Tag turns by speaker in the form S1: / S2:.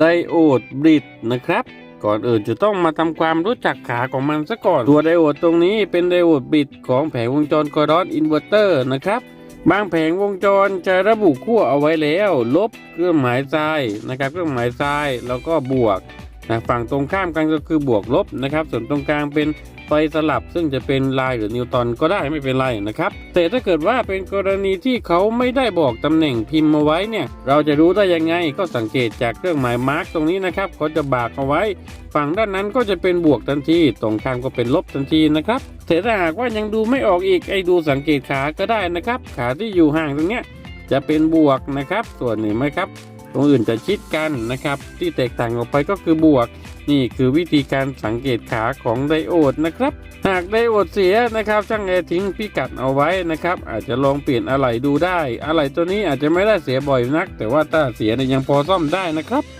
S1: ไดโอดบริดนะครับ ก่อนอื่นจะต้องมาทำความรู้จักขาของมันซะก่อน ตัวไดโอดตรงนี้เป็นไดโอดบริดของแผงวงจรกอร์ดอนอินเวอร์เตอร์นะครับบางแผงวงจรจะระบุขั้วเอาไว้แล้ว ลบเครื่องหมายทรายนะครับ เครื่องหมายทรายแล้วก็บวก นะฝั่งตรงข้ามกันก็คือบวกลบนะครับ ส่วนตรงกลางเป็นไฟสลับ ซึ่งจะเป็นลายหรือนิวตันก็ได้ไม่เป็นไรนะครับ แต่ถ้าเกิดว่าเป็นกรณีที่เขาไม่ได้บอกตำแหน่งพิมพ์มาไว้เนี่ย เราจะรู้ได้ยังไงก็สังเกตจากเครื่องหมายมาร์กตรงนี้นะครับเขาจะบากเอาไว้ ฝั่งด้านนั้นก็จะเป็นบวกทันที ตรงข้ามก็เป็นลบทันทีนะครับแต่ถ้าหากว่ายังดูไม่ออกอีกไอ้ดูสังเกตขาก็ได้นะครับ ขาที่อยู่ห่างตรงเนี้ยจะเป็นบวกนะครับ ส่วนนี้ไหมครับ ตรงอื่นจะชิดกันนะครับ ที่แตกต่างออกไปก็คือบวก นี่คือวิธีการสังเกตขาของไดโอดนะครับ หากไดโอดเสียนะครับช่างแอร์ทิ้งพิกัดเอาไว้นะครับ อาจจะลองเปลี่ยนอะไหล่ดูได้ อะไหล่ตัวนี้อาจจะไม่ได้เสียบ่อยนัก แต่ว่าถ้าเสียเนี่ยยังพอซ่อมได้นะครับ